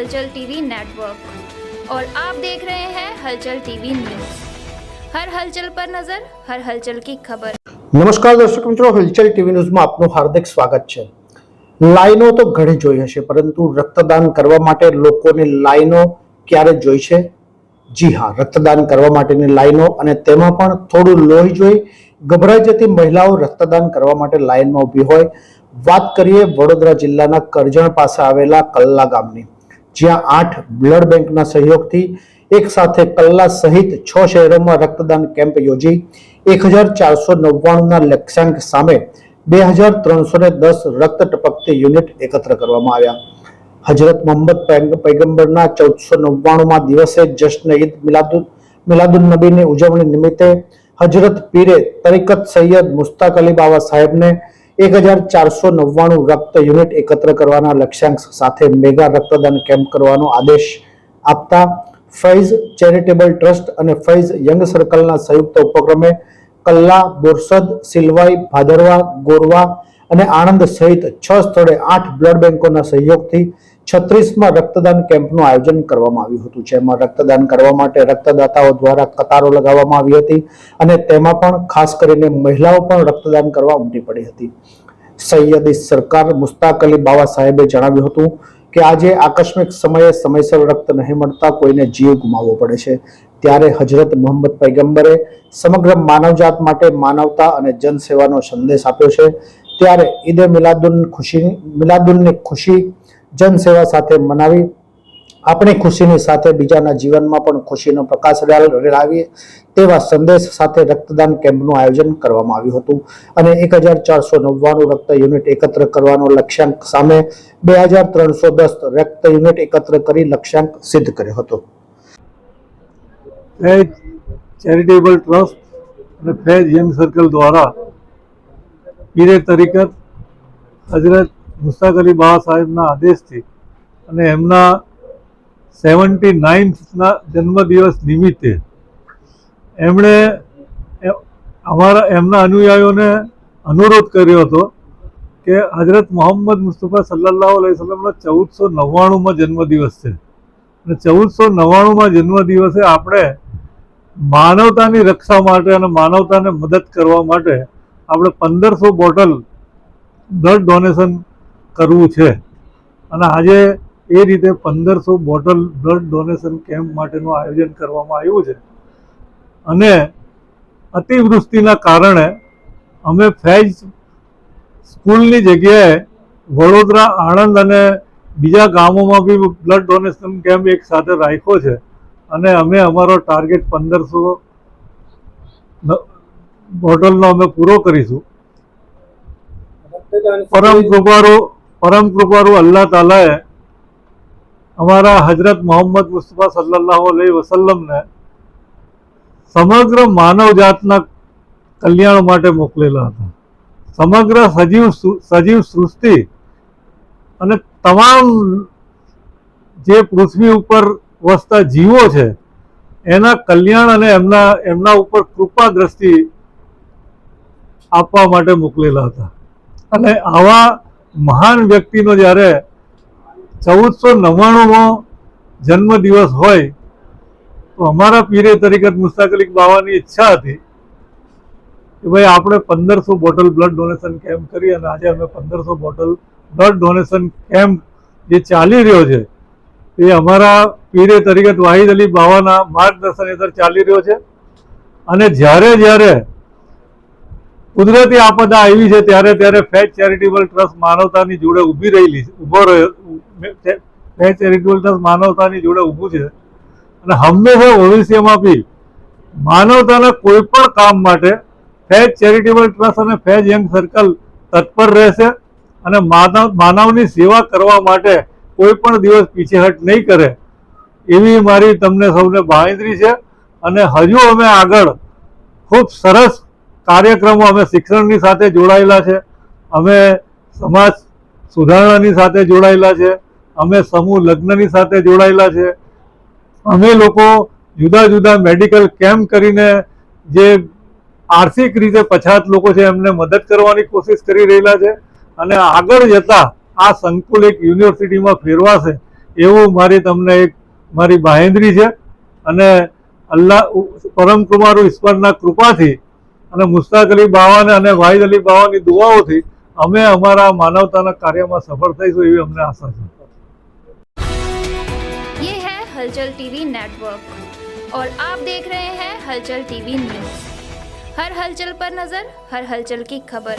हलचल TV network और आप देख रहे हैं हलचल टीवी न्यूज हर हलचल पर नजर हर हलचल की खबर નમસ્કાર દર્શક મિત્રો હલચલ ટીવી ન્યૂઝમાં આપનું હાર્દિક સ્વાગત છે લાઈનો તો ઘણી જોઈ હશે પરંતુ રક્તદાન કરવા માટે લોકોની લાઈનો ક્યારે જોઈ છે જી હા રક્તદાન કરવા માટેની લાઈનો અને તેમાં પણ થોડું લોહી જોઈ ગભરાઈ જતી મહિલાઓ રક્તદાન કરવા માટે લાઈનમાં ઊભી હોય વાત કરીએ વડોદરા જિલ્લાના કરજણ પાસે આવેલા કલ્લા ગામની જ્યાં આઠ બ્લડ બેંકના સહયોગથી એક સાથે કલ્લા સહિત છ શહેરોમાં રક્તદાન કેમ્પ યોજી એક હજાર ચારસો નવ્વાણુંના લક્ષ્યાંક સામે બે હજાર ત્રણસો ને દસ રક્ત ટપકતી યુનિટ એકત્ર કરવામાં આવ્યા. હજરત મોહમ્મદ પૈગ- પૈગંબરના ચૌદસો નવ્વાણુંમાં દિવસે જશ્ન ઈદ મિલાદુલ મિલાદુલ નબીની ઉજવણી નિમિત્તે હજરત પીરે તરીકત સૈયદ મુસ્તાક અલી બાવા સાહેબને એક હજાર ચારસો નવ્વાણું રક્ત યુનિટ એકત્ર કરવાના લક્ષ્યાંક સાથે મેગા રક્તદાન કેમ્પ કરવાનો આદેશ આપતા ફૈઝ ચેરિટેબલ ટ્રસ્ટ અને ફૈઝ યંગ સર્કલના સંયુક્ત ઉપક્રમે કલ્લા, બોરસદ, સિલવાઈ, ભાદરવા, ગોરવા અને આણંદ સહિત છ સ્થળે આઠ બ્લડ બેંકોના સહયોગથી છત્રીસમાં રક્તદાન કેમ્પનું આયોજન કરવામાં આવ્યું હતું, જેમાં રક્તદાન કરવા માટે રક્તદાતાઓ દ્વારા કતારો લગાવવામાં આવી હતી અને તેમાં પણ ખાસ કરીને મહિલાઓ પણ રક્તદાન કરવા ઉમટી પડી હતી. સૈયદી સરકાર મુસ્તાક અલી બાવા સાહેબે જણાવ્યું હતું કે આજે આકસ્મિક સમયે સમયસર રક્ત નહીં મળતા કોઈને જીવ ગુમાવવો પડે છે. ત્યારે હજરત મોહમ્મદ પૈગંબરે સમગ્ર માનવજાત માટે માનવતા અને જનસેવાનો સંદેશ આપ્યો છે. ત્યારે ઈદે મિલાદુલ ખુશી, મિલાદુલની ખુશી જનસેવા સાથે મનાવી, આપણી ખુશીની સાથે બીજાના જીવનમાં પણ ખુશીનો પ્રકાશ લાવીએ તેવા સંદેશ સાથે રક્તદાન કેમ્પનું આયોજન કરવામાં આવ્યું હતું. અને એક હજાર ચારસો નવ્વાણું રક્ત યુનિટ એકત્ર કરવાનો લક્ષ્યાંક સામે બે હજાર ત્રણસો દસ રક્ત યુનિટ એકત્ર કરી લક્ષ્યાંક સિદ્ધ કર્યો હતો. ચેરિટેબલ ટ્રસ્ટ અને ફેજ યંગ સર્કલ દ્વારા પીરે તરીકત હજરત મુસ્તાક અલી બાબા સાહેબના આદેશથી અને એમના સેવન્ટી નાઇન્થના જન્મદિવસ નિમિત્તે એમણે અમારા એમના અનુયાયીઓને અનુરોધ કર્યો હતો કે હજરત મોહમ્મદ મુસ્તફા સલ્લાહ અલૈહિ વસલમનો ચૌદસો નવ્વાણુંમાં જન્મદિવસ છે. અને ચૌદસો નવ્વાણુંમાં જન્મદિવસે આપણે માનવતાની રક્ષા માટે અને માનવતાને મદદ કરવા માટે આપણે પંદરસો બોટલ બ્લડ ડોનેશન કરવું છે. અને આજે એ રીતે પંદરસો બોટલ બ્લડ ડોનેશન કેમ્પ માટેનું આયોજન કરવામાં આવ્યું છે. અને અતિવૃષ્ટિના કારણે અમે ફેજ સ્કૂલની જગ્યાએ વડોદરા, આણંદ અને બીજા ગામોમાં બી બ્લડ ડોનેશન કેમ્પ એક સાથે રાખ્યો છે. અને અમે અમારો ટાર્ગેટ પંદરસો બોટલનો અમે પૂરો કરીશું. પરમ કૃપારુ પરમ કૃપારૂ અલ્લાહ તાલાએ અમારા હજરત મોહમ્મદ મુસ્તફા સલ્લાહ અલહી વસલ્લમને સમગ્ર માનવ જાતના કલ્યાણ માટે મોકલેલા હતા. સમગ્ર સજીવ સજીવ સૃષ્ટિ અને તમામ જે પૃથ્વી ઉપર વસતા જીવો છે, એના કલ્યાણ અને એમના એમના ઉપર કૃપા દ્રષ્ટિ આપવા માટે મોકલેલા હતા. અને આવા મહાન વ્યક્તિનો જ્યારે ચૌદસો નવ્વાણુંમો જન્મદિવસ હોય, તો અમારા પીરે તરીકે મુસ્તાક અલી બાવાની ઈચ્છા હતી કે ભાઈ આપણે પંદરસો બોટલ બ્લડ ડોનેશન કેમ્પ કરી અને આજે અમે પંદરસો બોટલ બ્લડ ડોનેશન કેમ્પ જે ચાલી રહ્યો છે, એ અમારા પીરે તરીકે વાહિદ અલી બાવાના માર્ગદર્શન હેઠળ ચાલી રહ્યો છે. અને જ્યારે જ્યારે કુદરતી આપદા આવી છે ત્યારે ત્યારે ફેજ ચેરિટેબલ ટ્રસ્ટ માનવતાની જોડે ઊભી રહેલી છે, ઊભો રહ્યો ફેજ ચેરિટેબલ ટ્રસ્ટ માનવતાની જોડે ઊભું છે. અને હંમેશા ભવિષ્યમાં બી માનવતાના કોઈ પણ કામ માટે ફેજ ચેરિટેબલ ટ્રસ્ટ અને ફેજ યંગ સર્કલ તત્પર રહેશે અને માનવ, માનવની સેવા કરવા માટે કોઈ પણ દિવસ પીછેહટ નહીં કરે. એવી મારી તમને સૌને બાંયધરી છે અને હજુ અમે આગળ ખૂબ સરસ કાર્યક્રમો અમે શિક્ષણની સાથે જોડાયેલા છે. અમે સમાજ સુધારણાની સાથે જોડાયેલા છે. અમે સમૂહ લગ્નની સાથે જોડાયેલા છે. અમે લોકો જુદા જુદા મેડિકલ કેમ્પ કરીને જે આર્થિક રીતે પછાત લોકો છે એમને મદદ કરવાની કોશિશ કરી રહેલા છે અને આગળ જતા આ સંકુલ એક યુનિવર્સિટીમાં ફેરવાશે એવું મારી તમને એક મારી બાહેંદરી છે. અને અલ્લાહ પરમ કુમાર ઈશ્વરના કૃપાથી અને મુસ્તાક અલી બાવાને અને વાહિદ અલી બાવાની દુઆઓથી અમે અમારા માનવતાના કાર્યમાં સફળ થઈશું એવી અમને આશા છે ये है हलचल टीवी नेटवर्क और आप देख रहे हैं हलचल टीवी न्यूज हर हलचल पर नजर हर हलचल की खबर